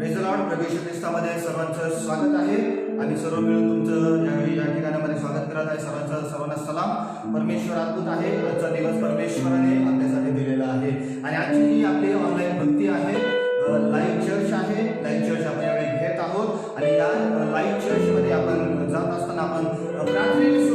Praise Lord सर्वांचं स्वागत आहे. आणि सर्व मिळून तुमचं यावेळी या ठिकाणामध्ये स्वागत करत आहे. सर्वांचं सर्वांना सलाम. परमेश्वर अद्भुत आहे. आजचा दिवस परमेश्वराने आपल्यासाठी दिलेला आहे. आणि आजची ही आपली ऑनलाईन भक्ती आहे. लाईव्ह चर्च आहे. लाईव्ह चर्च आपण यावेळी घेत आहोत. आणि या लाईव्ह चर्चमध्ये आपण जात असताना आपण प्रार्थनेने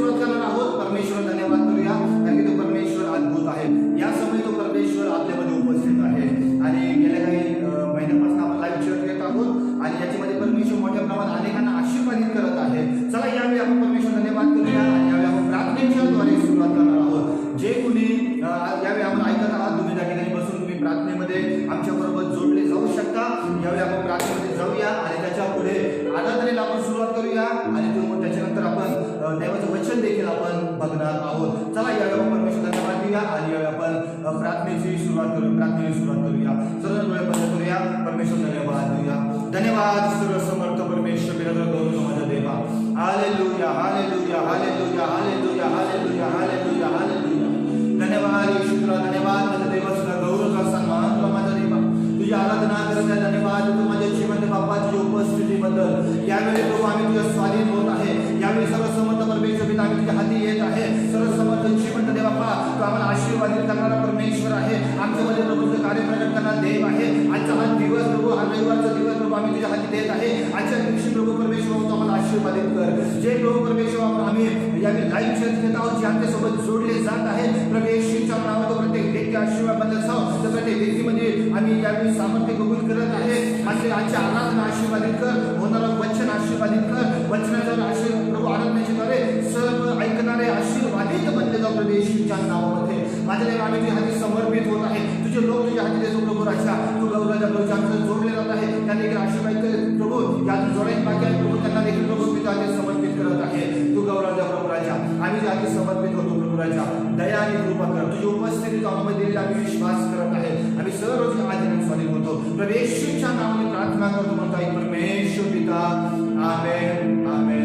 प्रार्थनेची सुरुवात करू प्रार्थनेची सुरुवात करूया. सर्व डोळे बंद करूया परमेश्वर धन्यवाद देऊया धन्यवाद सर्व समर्थ परमेश्वर बिरादर गौरव माझा देवा. Hallelujah hallelujah hallelujah hallelujah hallelujah hallelujah hallelujah. धन्यवाद येशू तुला धन्यवाद माझ्या देवा तुला गौरव तुला सन्मान तुला माझा देवा. तुझी आराधना करत आहे धन्यवाद तू माझ्या जीवन बाप्पाची उपस्थितीबद्दल. यावेळी प्रभू आम्ही तुझ्या स्वाधीन होत आहे यावेळी सर्व समर्थ परमेश्वर पिता आम्ही तुझ्या हाती येत आहे सर्व समर्थ श्रीमंत देवा तो आम्हाला आशीर्वादित करणारा परमेश्वर आहे. आमच्यामध्ये प्रभू कार्य प्रकट करणारा देव आहे. आजचा हा दिवस प्रभू हा रविवारचा दिवस प्रभू आम्ही तुझ्या हाती देत आहे. आजच्या दिवशी प्रभू परमेश्वर तो आम्हाला आशीर्वादित कर. जे प्रभू परमेश्वर आम्ही यावेळी लाईव्ह चर्च घेत आहोत जे आमच्यासोबत जोडले जात आहे प्रभू नावात प्रत्येक व्यक्ती आशीर्वाद बंद असाव. तर प्रत्येक व्यक्तीमध्ये आम्ही यावेळी सामर्थ्य कबूल करत आहे. माझे आजच्या आराधना आशीर्वादित कर. होणारा वचन आशीर्वादित कर. वचनाचा आशीर्वाद प्रभू आराधनेच्या द्वारे सर्व ऐकणारे आशीर्वादित बनले जाऊ प्रभू येशूच्या नावामध्ये. माझ्या देवा आम्ही तुझ्या हाती समर्पित होत आहे. तुझे लोक तुझ्या हाती देतो प्रभू राजा तू गौराजा प्रभू आमचं जोडले जात आहे. त्यांना देखील आशीर्वाद कर प्रभू या जोडायची बाकी आहे. प्रभू त्यांना देखील प्रभू मी तुझ्या समर्पित करत आहे. तू गौराजा प्रभू राजा आम्ही तुझ्या हाती समर्पित होतो प्रभू राजा दया आणि कृपा कर. तुझी उपस्थिती तू आम्हाला दिलेली आम्ही विश्वास करत आहे. आम्ही सर्व तुझ्या आधीने स्वाधीन होतो. प्रभू येशूच्या नावाने प्रार्थना करतो. म्हणतो आई परमेश्वर पिता. आमेन. आमेन.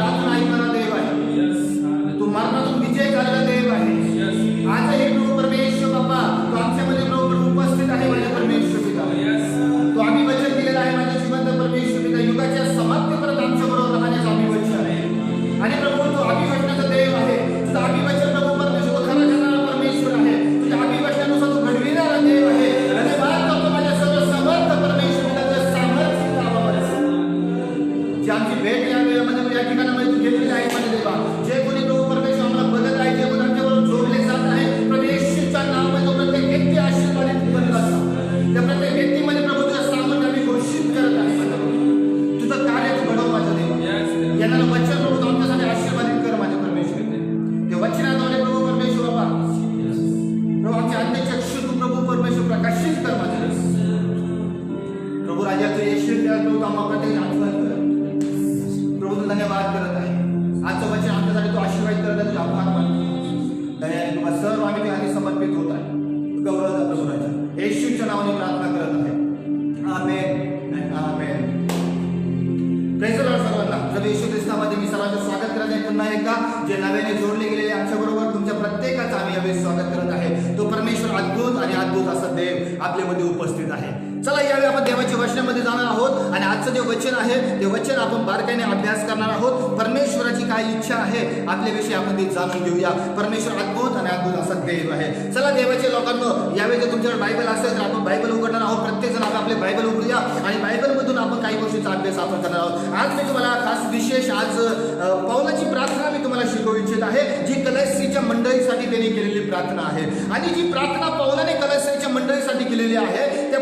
प्रार्थना माझ्या एकशे तो कामाप्रती आठवण करत प्रभू तू धन्यवाद करत आहे. आजचं वचन आमच्यासाठी तो आशीर्वाद करत आहे तुझा आभार मानतो. दयाने तुम्हाला सर्व आम्ही त्याने समर्पित होत आहे. गौरव प्रभू राजा येशूच्या नावाने प्रार्थना करत आहे. आमेन आमेन. सर्वांना. जर येशू ख्रिस्तामध्ये मी सर्वांचं स्वागत करत आहे. पुन्हा एकदा जे नव्याने जोडले गेलेले आमच्याबरोबर तुमच्या प्रत्येकाचं आम्ही यावेळी स्वागत करत आहे. तो परमेश्वर अद्भुत आणि अद्भुत असा देव आपल्यामध्ये उपस्थित आहे. चला यावेळी आपण देवाच्या वचनामध्ये जाणार आहोत आणि आजचं जे वचन आहे ते वचन आपण बारकाईने अभ्यास करणार आहोत. परमेश्वराची काय इच्छा आहे आपल्याविषयी आपण ती जाणून घेऊया. परमेश्वर अद्भुत आणि अद्भुत असा देव आहे. चला देवाच्या लोकांनो यावेळी जर तुमच्याकडे बायबल असेल तर आपण बायबल उघडणार आहोत. प्रत्येक जण आपण आपले बायबल उघडूया आणि बायबलमधून आपण काही गोष्टीचा अभ्यास आपण करणार आहोत. आज मी तुम्हाला खास विशेष आज पावलाची प्रार्थना मी तुम्हाला शिकवू इच्छित आहे जी कलसीच्या मंडळीसाठी त्यांनी केलेली प्रार्थना आहे. आणि जी प्रार्थना पाऊल कलसीच्या मंडळीसाठी केलेली आहे त्या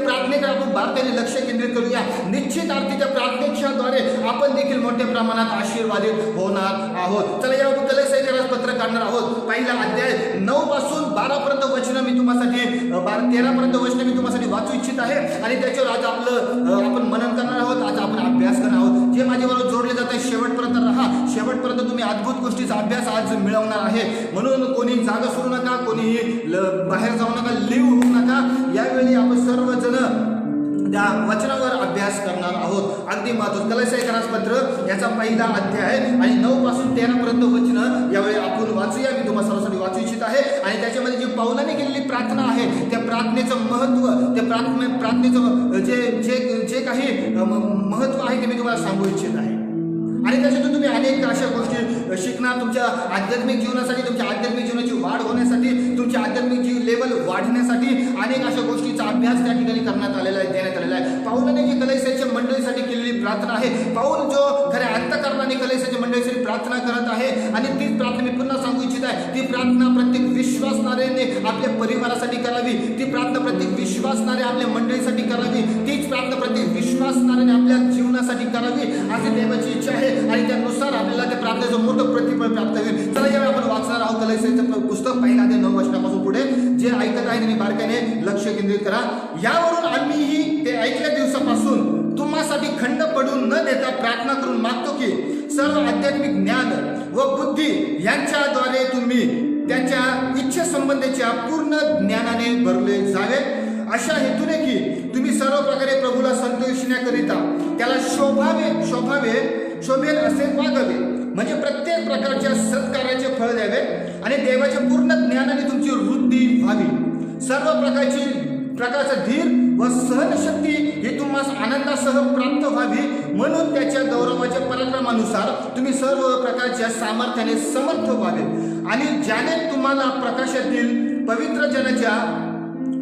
प्रार्थनेकडे लक्ष केंद्रित करूया. निश्चित आरतीच्या त्या आपण देखील मोठ्या प्रमाणात आशीर्वादित होणार आहोत. चला या कलसाईच्या पत्र काढणार आहोत. पहिला अध्याय नऊ पासून बारा पर्यंत वचन मी तुम्हासाठी बारा तेरा पर्यंत वचन मी तुम्हासाठी वाचू इच्छित आहे. आणि त्याच्यावर आज आपलं आपण मनन करणार आहोत. आज आपण अभ्यास करणार आहोत. जे माझ्याबरोबर जोडले जात आहे शेवटपर्यंत राहा. शेवटपर्यंत तुम्ही अद्भुत गोष्टीचा अभ्यास आज मिळवणार आहे. म्हणून कोणी जागा सोडू नका कोणीही बाहेर जाऊ नका लिव्ह होऊ नका. यावेळी आपण सर्वजण त्या वचनावर अभ्यास करणार आहोत. अगदी महत्त्व कलशायकरास पत्र याचा पहिला अध्याय आणि नऊ पासून तेरा पर्यंत वचन यावेळी आपण वाचूया. मी तुम्हाला सर्वांसाठी वाचू इच्छित आहे. आणि त्याच्यामध्ये जी पावलाने केलेली प्रार्थना आहे त्या प्रार्थनेचं महत्त्व त्या प्रार्थने प्रार्थनेचं जे जे जे काही म- महत्त्व आहे ते मी तुम्हाला सांगू इच्छित आहे. आणि त्याच्यातून तुम्ही अनेक अशा गोष्टी शिकणार. तुमच्या आध्यात्मिक जीवनासाठी तुमच्या आध्यात्मिक जीवनाची वाढ होण्यासाठी तुमची आध्यात्मिक जीव लेवल वाढण्यासाठी अनेक अशा गोष्टीचा अभ्यास त्या ठिकाणी करण्यात आलेला आहे देण्यात आलेला आहे. पाऊलाने जी कलेसाच्या मंडळीसाठी केलेली प्रार्थना आहे पाऊल जो खऱ्या अंतकरणाने कलेसाच्या मंडळीसाठी प्रार्थना करत आहे आणि तीच प्रार्थना मी पुन्हा सांगू इच्छित आहे. ती प्रार्थना प्रत्येक विश्वासणाऱ्याने आपल्या परिवारासाठी करावी ती प्रार्थना प्रत्येक विश्वासणाऱ्या आपल्या मंडळीसाठी करावी ती प्रार्थना प्रत्येक आपल्या जीवनासाठी करावी अशी देवाची इच्छा आहे. आणि त्यानुसार आपल्याला त्या प्रार्थनेचं मोठं प्रतिफळ प्राप्त होईल. चला यावेळी आपण वाचणार आहोत पुस्तक पहिला ते नऊ वर्षापासून पुढे. जे ऐकत आहे त्यांनी बारकाईने लक्ष केंद्रित करा. यावरून आम्हीही ते ऐकल्या दिवसापासून तुम्हासाठी खंड पडून न देता प्रार्थना करून मागतो की सर्व आध्यात्मिक ज्ञान व बुद्धी यांच्याद्वारे तुम्ही त्यांच्या इच्छेसंबंधीच्या पूर्ण ज्ञानाने भरले जावे. अशा हेतूने की सर्व प्रकारे प्रभूला संतोषण्याकरिता त्याला शोभावे शोभावे शोभेल असे वागावे. म्हणजे प्रत्येक प्रकारच्या सत्कार्याचे फळ द्यावे आणि देवाचे पूर्ण ज्ञानाने तुमची वृद्धी व्हावी. सर्व प्रकारची प्रकारचा धीर व सहनशक्ती ही तुम्हाला आनंदासह प्राप्त व्हावी. म्हणून त्याच्या गौरवाच्या पराक्रमानुसार तुम्ही सर्व प्रकारच्या सामर्थ्याने समर्थ व्हावे. आणि ज्याने तुम्हाला प्रकाशातील पवित्र जनाच्या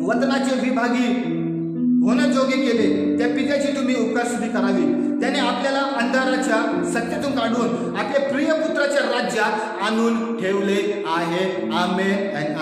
वतनाचे विभागी होण्याजोगे केले. त्या पित्याची तुम्ही उपकारसिद्धी करावी. त्याने आपल्याला अंधाराच्या सत्यातून काढून आपल्या प्रिय पुत्राच्या राज्यात आणून ठेवले आहे. आमे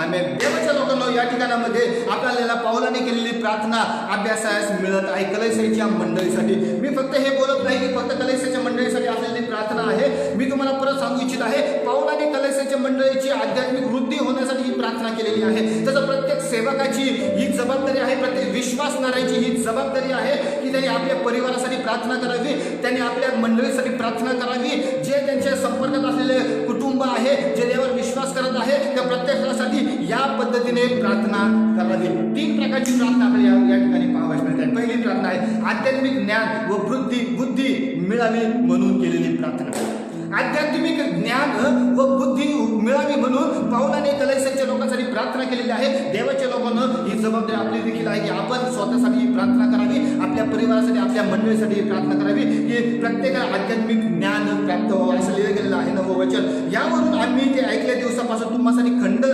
आमे देवाच्या लोकांना या ठिकाणामध्ये आपल्याला पावलाने केलेली प्रार्थना अभ्यासास मिळत आहे. कलेसाईच्या मंडळीसाठी. मी फक्त हे बोलत नाही की फक्त कलेसाच्या मंडळीसाठी असलेली प्रार्थना आहे. मी तुम्हाला परत सांगू इच्छित आहे पावलाने कलेसाच्या मंडळीची आध्यात्मिक वृद्धी होण्यासाठी ही प्रार्थना केलेली आहे. त्याचा प्रत्येक सेवकाची ही जबाबदारी आहे प्रत्येक विश्वासणाऱ्याची ही जबाबदारी आहे की त्यांनी आपल्या परिवारासाठी प्रार्थना करावी त्यांनी आपल्या मंडळीसाठी प्रार्थना करावी. जे त्यांच्या संपर्कात असलेले कुटुंब आहे जे देवर विश्वास करत आहे त्या प्रत्येकासाठी या पद्धतीने प्रार्थना करावी. तीन प्रकारची प्रार्थना आपल्याला या ठिकाणी पाहावयास मिळते पहिली प्रार्थना आहे आध्यात्मिक ज्ञान व वृद्धी बुद्धी मिळावी म्हणून केलेली प्रार्थना. आध्यात्मिक ज्ञान व बुद्धी मिळावी म्हणून पाहुणाने कलेसाच्या लोकांसाठी प्रार्थना केलेली आहे. देवाच्या लोकांना ही जबाबदारी आपली देखील आहे की आपण स्वतःसाठी प्रार्थना करावी आपल्या परिवारासाठी आपल्या मंडळीसाठी प्रार्थना करावी की प्रत्येकाला आध्यात्मिक ज्ञान प्राप्त व्हावं असं लिहिलं गेलेलं आहे नवं वचन. यावरून आम्ही ते ऐकल्या दिवसापासून तुम्हासाठी खंड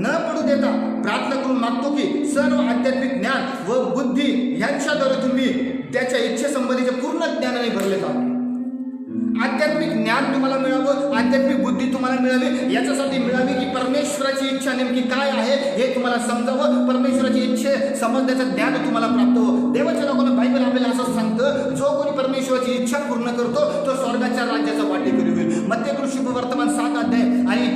न पडू देता प्रार्थना करून मागतो की सर्व आध्यात्मिक ज्ञान व बुद्धी यांच्याद्वारे तुम्ही त्याच्या इच्छेसंबंधीच्या पूर्ण ज्ञानाने भरले जावे आध्यात्मिक ज्ञान तुम्हाला मिळावं आध्यात्मिक बुद्धी तुम्हाला मिळावी याच्यासाठी मिळावी की परमेश्वराची इच्छा नेमकी काय आहे हे तुम्हाला समजावं. परमेश्वराची इच्छे समजण्याचं ज्ञान तुम्हाला प्राप्त हो. देवाच्या लोकांना बायबल आपल्याला असं सांगतं जो कोणी परमेश्वराची इच्छा पूर्ण करतो तो स्वर्गाच्या राज्याचा वाटेकरी होईल. मध्य कृषी वर्तमान सात अध्याय आणि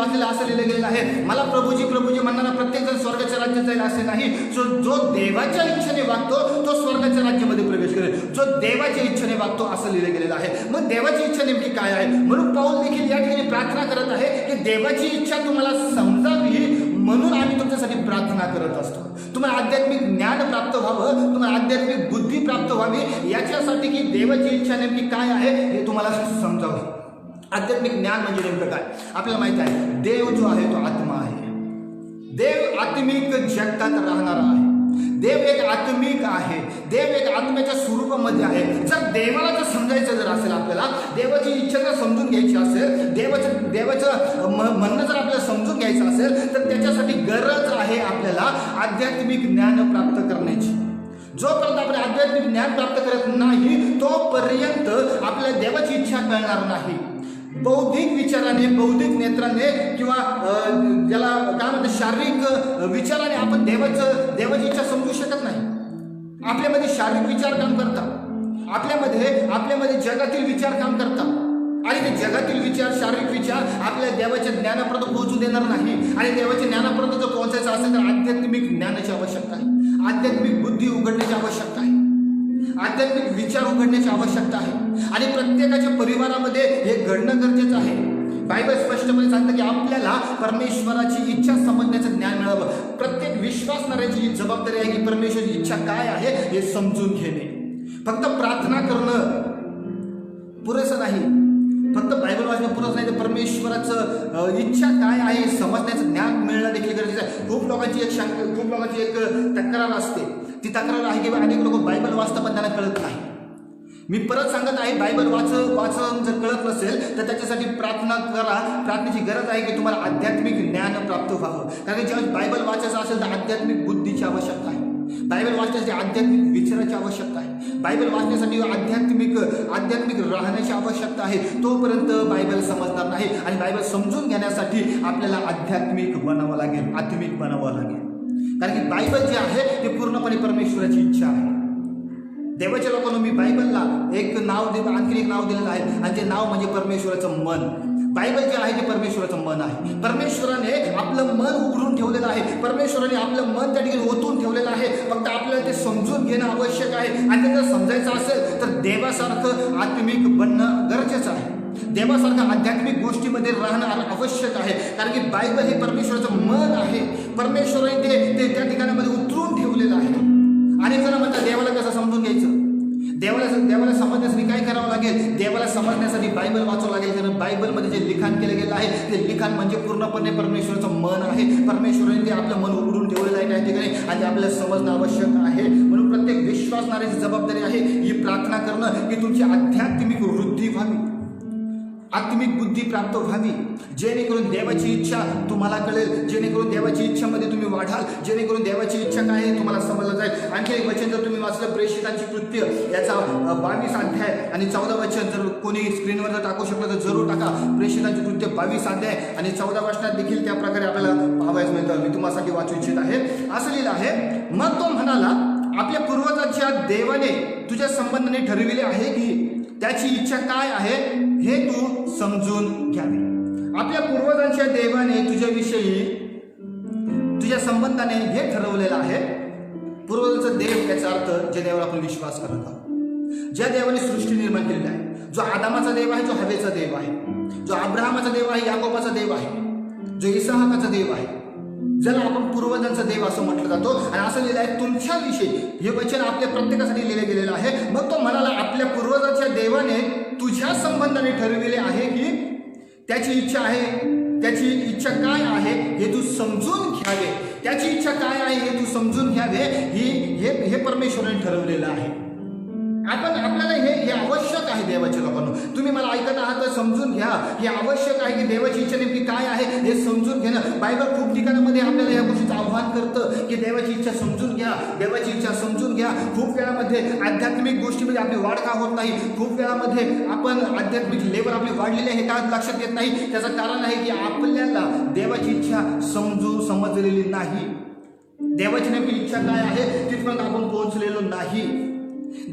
वाचलेलं असं लिहिलं गेलेलं आहे. मला प्रभूजी प्रभूजी म्हणणारा प्रत्येक जण स्वर्गाच्या राज्यात जाईल असे नाही. जो जो देवाच्या इच्छेने वागतो तो स्वर्गाच्या राज्यामध्ये प्रवेश करेल. जो देवाच्या इच्छेने वागतो असं लिहिलं गेलेलं आहे. मग देवाची इच्छा नेमकी काय आहे? म्हणून पाऊल देखील या ठिकाणी प्रार्थना करत आहे की देवाची इच्छा तुम्हाला समजावी म्हणून आम्ही तुमच्यासाठी प्रार्थना करत असतो. तुम्हाला आध्यात्मिक ज्ञान प्राप्त व्हावं तुम्हाला आध्यात्मिक बुद्धी प्राप्त व्हावी याच्यासाठी की देवाची इच्छा नेमकी काय आहे हे तुम्हाला समजावं. आध्यात्मिक ज्ञान म्हणजे नेमकं काय? आपल्याला माहीत आहे देव जो आहे तो आत्मा आहे. देव आत्मिक जगतात राहणारा आहे. देव एक आत्मिक आहे. देव एक आत्म्याच्या स्वरूपामध्ये आहे. जर देवाला जर समजायचं जर असेल आपल्याला देवाची इच्छा जर समजून घ्यायची असेल देवाचं देवाचं म- म्हणणं जर आपल्याला समजून घ्यायचं असेल तर त्याच्यासाठी गरज आहे आपल्याला आध्यात्मिक ज्ञान प्राप्त करण्याची. जोपर्यंत आपण आध्यात्मिक ज्ञान प्राप्त करत नाही तोपर्यंत आपल्या देवाची इच्छा कळणार नाही. बौद्धिक विचाराने बौद्धिक नेत्राने किंवा ज्याला काय म्हणतात शारीरिक विचाराने आपण देवाचं देवाची इच्छा समजू शकत नाही. आपल्यामध्ये शारीरिक विचार काम करतात. आपल्यामध्ये आपल्यामध्ये जगातील विचार काम करतात. आणि ते जगातील विचार शारीरिक विचार आपल्या देवाच्या ज्ञानापर्यंत पोहोचू देणार नाही. आणि देवाच्या ज्ञानापर्यंत जर पोहोचायचं असेल तर आध्यात्मिक ज्ञानाची आवश्यकता आहे. आध्यात्मिक बुद्धी उघडण्याची आवश्यकता आहे. आध्यात्मिक विचार उघडण्याची आवश्यकता आहे. आणि प्रत्येकाच्या परिवारामध्ये हे घडणं गरजेचं आहे. बायबल स्पष्टपणे सांगतं की आपल्याला परमेश्वराची इच्छा समजण्याचं ज्ञान मिळावं. प्रत्येक विश्वासणाऱ्याची ही जबाबदारी आहे की परमेश्वराची इच्छा काय आहे हे समजून घेणे. फक्त प्रार्थना करणं पुरेसं नाही. फक्त बायबल वाचणं पुरेसं नाही तर परमेश्वराचं इच्छा काय आहे समजण्याचं ज्ञान मिळणं देखील गरजेचं आहे. खूप लोकांची एक शंका खूप लोकांची एक तक्रार असते. ती तक्रार आहे की अनेक लोक बायबल वाचतं पण त्यांना कळत नाही. मी परत सांगत आहे बायबल वाच वाचन जर कळत नसेल तर त्याच्यासाठी प्रार्थना करा. प्रार्थनेची गरज आहे की तुम्हाला आध्यात्मिक ज्ञान प्राप्त व्हावं. कारण जेव्हा बायबल वाचायचं असेल तर आध्यात्मिक बुद्धीची आवश्यकता आहे. बायबल वाचण्यासाठी आध्यात्मिक विचाराची आवश्यकता आहे. बायबल वाचण्यासाठी आध्यात्मिक आध्यात्मिक राहण्याची आवश्यकता आहे. तोपर्यंत बायबल समजणार नाही. आणि बायबल समजून घेण्यासाठी आपल्याला आध्यात्मिक बनावं लागेल आत्मिक बनावं लागेल. कारण की बायबल जे आहे ते पूर्णपणे परमेश्वराची इच्छा आहे. देवाच्या लोकांना मी बायबलला एक नाव दे आणखी एक नाव दिलेलं आहे. आणि ते नाव म्हणजे परमेश्वराचं मन. बायबल जे आहे ते परमेश्वराचं मन आहे. परमेश्वराने आपलं मन उघडून ठेवलेलं आहे. परमेश्वराने आपलं मन त्या ठिकाणी ओतून ठेवलेलं आहे. फक्त आपल्याला ते समजून घेणं आवश्यक आहे. आणि जर समजायचं असेल तर देवासारखं आत्मिक बनणं गरजेचं आहे. देवासारखं आध्यात्मिक गोष्टीमध्ये राहणं आवश्यक आहे. कारण की बायबल हे परमेश्वराचं मन आहे. परमेश्वराने ते ते त्या ठिकाणामध्ये उतरून ठेवलेलं आहे. अनेक जण म्हणतात देवाला कसं समजून घ्यायचं? देवाला देवाला समजण्यासाठी काय करावं लागेल? देवाला समजण्यासाठी बायबल वाचावं लागेल. कारण बायबलमध्ये जे लिखाण केलं गेलं आहे ते लिखाण म्हणजे पूर्णपणे परमेश्वराचं मन आहे. परमेश्वराने ते आपलं मन उघडून ठेवलेलं आहे त्या ठिकाणी. आणि आपल्याला समजणं आवश्यक आहे. म्हणून प्रत्येक विश्वासणाऱ्याची जबाबदारी आहे ही प्रार्थना करणं की तुमची आध्यात्मिक वृद्धी व्हावी. आत्मिक बुद्धी प्राप्त व्हावी. जेणेकरून देवाची इच्छा तुम्हाला कळेल. जेणेकरून देवाची इच्छामध्ये तुम्ही वाढाल. जेणेकरून देवाची इच्छा काय आहे तुम्हाला समजलं जाईल. आणखी एक वचन जर तुम्ही वाचलं प्रेषितांची कृत्य याचा बावीस अध्याय आणि चौदा वचन जर कोणी स्क्रीनवर जर टाकू शकलं तर जरूर टाका. प्रेषितांची कृत्य बावीस अध्याय आणि चौदा वचनात देखील त्या प्रकारे आपल्याला पाहावयास मिळतं. मी तुम्हासाठी वाचू इच्छित आहे. असं लिहिलं आहे मग तो म्हणाला आपल्या पूर्वजाच्या देवाने तुझ्या संबंधाने ठरविले आहे की त्याची इच्छा काय आहे? हे तू समजून घ्यावे. आपल्या पूर्वजांच्या देवाने तुझ्याविषयी तुझ्या संबंधाने हे ठरवलेलं आहे. पूर्वजांचा देव याचा अर्थ ज्या देवावर आपण विश्वास करत आहोत. ज्या देवाने सृष्टी निर्माण केलेली आहे जो आदामाचा देव आहे जो हवेचा देव आहे जो अब्राहमाचा देव आहे याकोबाचा देव आहे जो इसहाकाचा देव आहे. ज्याला आपण पूर्वजांचा देव असं म्हटलं जातो आणि असं लिहिलं आहे तुमच्याविषयी. हे वचन आपल्या प्रत्येकासाठी लिहिलं गेलेलं आहे. मग तो म्हणाला आपल्या पूर्वजाच्या देवाने तुझ्या संबंधाने ठरविले आहे की त्याची इच्छा आहे? त्याची इच्छा काय आहे हे तू समजून घ्यावे. त्याची इच्छा काय आहे हे तू समजून घ्यावे ही हे हे परमेश्वराने ठरवलेलं आहे. आपण आपल्याला हे हे आवश्यक आहे देवाच्या लोकांना. तुम्ही मला ऐकत आहात? समजून घ्या. हे आवश्यक आहे की देवाची इच्छा नेमकी काय आहे हे समजून घेणं. बायबल खूप ठिकाणामध्ये आपल्याला या गोष्टीचं आव्हान करतं की देवाची इच्छा समजून घ्या. देवाची इच्छा समजून घ्या. खूप वेळामध्ये आध्यात्मिक गोष्टीमध्ये आपली वाढ का होत नाही? खूप वेळामध्ये आपण आध्यात्मिक लेवल आपली वाढलेली आहे का लक्षात येत नाही. त्याचं कारण आहे की आपल्याला देवाची इच्छा समजू समजलेली नाही. देवाची नेमकी इच्छा काय आहे? तिथपर्यंत आपण पोहोचलेलो नाही.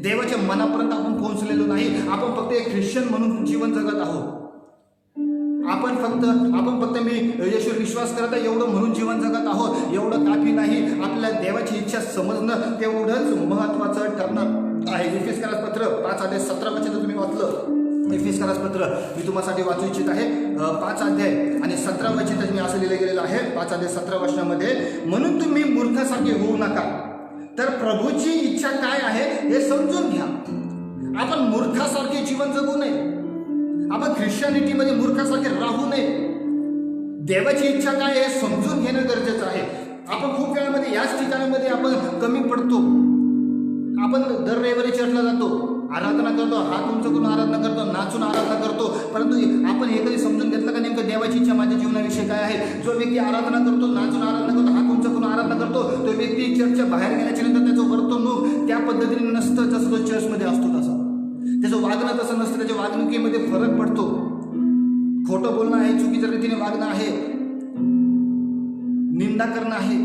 देवाच्या मनापर्यंत आपण पोहोचलेलो नाही. आपण फक्त एक ख्रिश्चन म्हणून जीवन जगत आहोत. आपण फक्त आपण फक्त मी येशूवर विश्वास करत आहे एवढं म्हणून जीवन जगत आहोत. एवढं काफी नाही. आपल्या देवाची इच्छा समजणं तेवढंच महत्वाचं ठरणार आहे. इफिस पत्र पाच अध्याय सतरा वचन तुम्ही वाचलं एफिसकारास पत्र मी तुम्हासाठी वाचू इच्छित आहे. पाच अध्याय आणि सतरा वचन मी असं लिहिलं गेलेलं आहे. पाच अध्याय सतरा वर्षामध्ये म्हणून तुम्ही मूर्खासारखे होऊ नका. तर प्रभूची इच्छा काय आहे हे समजून घ्या. आपण मूर्खासारखे जीवन जगू नये. आपण ख्रिश्चनिटीमध्ये मूर्खासारखे राहू नये. देवाची इच्छा काय हे समजून घेणं गरजेचं आहे. आपण खूप वेळामध्ये याच ठिकाणामध्ये आपण कमी पडतो. आपण दर रविवारी चर्चला जातो. आराधना करतो हात उंच करून आराधना करतो नाचून आराधना करतो. परंतु आपण हे कधी समजून घेतलं का नेमकं देवाची इच्छा माझ्या जीवनाविषयी काय आहे? जो व्यक्ती आराधना करतो नाचून आराधना करतो हात तुमच्याकडून आराधना करतो तो व्यक्ती चर्चच्या बाहेर गेल्याच्यानंतर त्याचं वर्तणूक त्या पद्धतीने नसतं जसं तो चर्चमध्ये असतो तसा. त्याचं वागणं तसं नसतं त्याच्या वागणुकीमध्ये फरक पडतो. खोटं बोलणं आहे चुकीच्या रीतीने वागणं आहे. निंदा करणं आहे.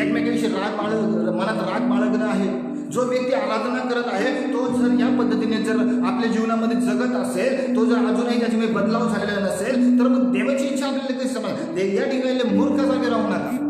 एकमेकांविषयी राग बाळ मनात राग बाळगणं आहे. जो व्यक्ती आराधना करत आहे तो जर या पद्धतीने जर आपल्या जीवनामध्ये जगत असेल तो जर अजूनही त्याच्यामध्ये बदलाव झालेला नसेल तर मग देवाची इच्छा आपल्याला कशी समजा या ठिकाणी मूर्ख जागे राहू नका.